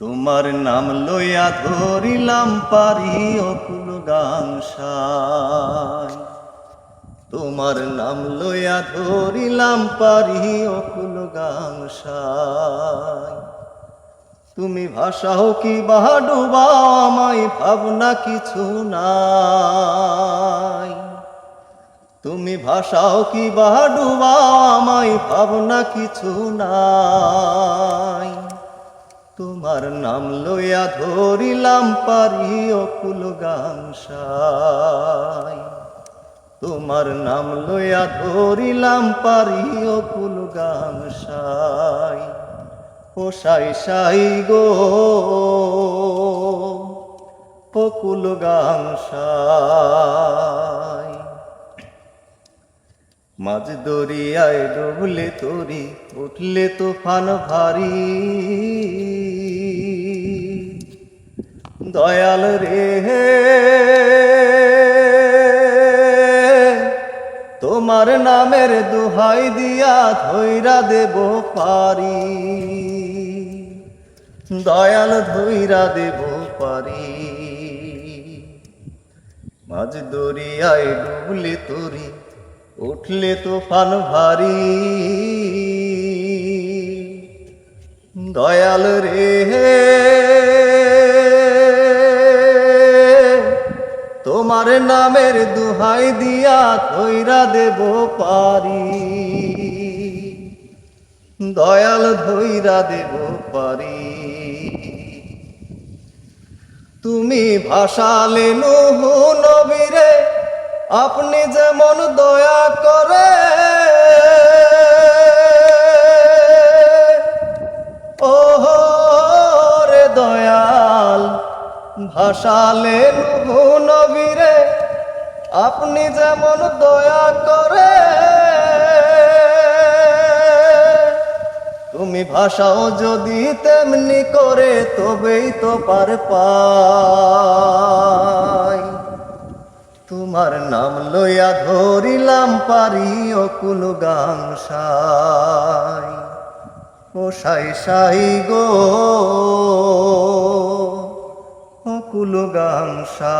তোমার নাম লইয়া ধরিলাম পারি অকুল গাংসায় তোমার নাম লইয়া ধরিলাম পারি অকুল গাংসায় তুমি ভাষাও কি বাহা ডুবাও, আমায় ভাবনা কিছু নাই। তুমি ভাষাও কি বাহা ডুবাও, আমায় ভাবনা কিছু নাই। তোমার নাম লইয়া ধরিলাম পারি অকুল গাংসায় তোমার নাম লইয়া ধরিলাম পারি অকুল গাংসায় ও সাই সাই গো অকুল গাংসায় মাঝ দরিয়ায় ডুবলে তরি, উঠলে তুফান ভারী। দয়াল রে। হে তোমার নামের দুহাই দিয়া ধৈরা দেব পারি। দয়াল ধৈরা দেব পারি। মাঝ দরিয়ায় ডুবলে তরি, উঠলে তুফান ভারী। দয়াল রে। তোমার নামের দুহাই দিয়া কইরা দেব পারি। দয়াল ধৈরা দেব পারি। তুমি ভাসালে নবীরে, আপনি যেমন দয়া করে ভাসালে নুহু নবীরে, আপনি যেমন দয়া করে। তুমি ভাষাও যদি তেমনি করে, তবেই তো পার তোমার নাম লইয়া ধরিলাম পারি অকুল গাংসাই ও সাই সাই গো। ফুল গামসায়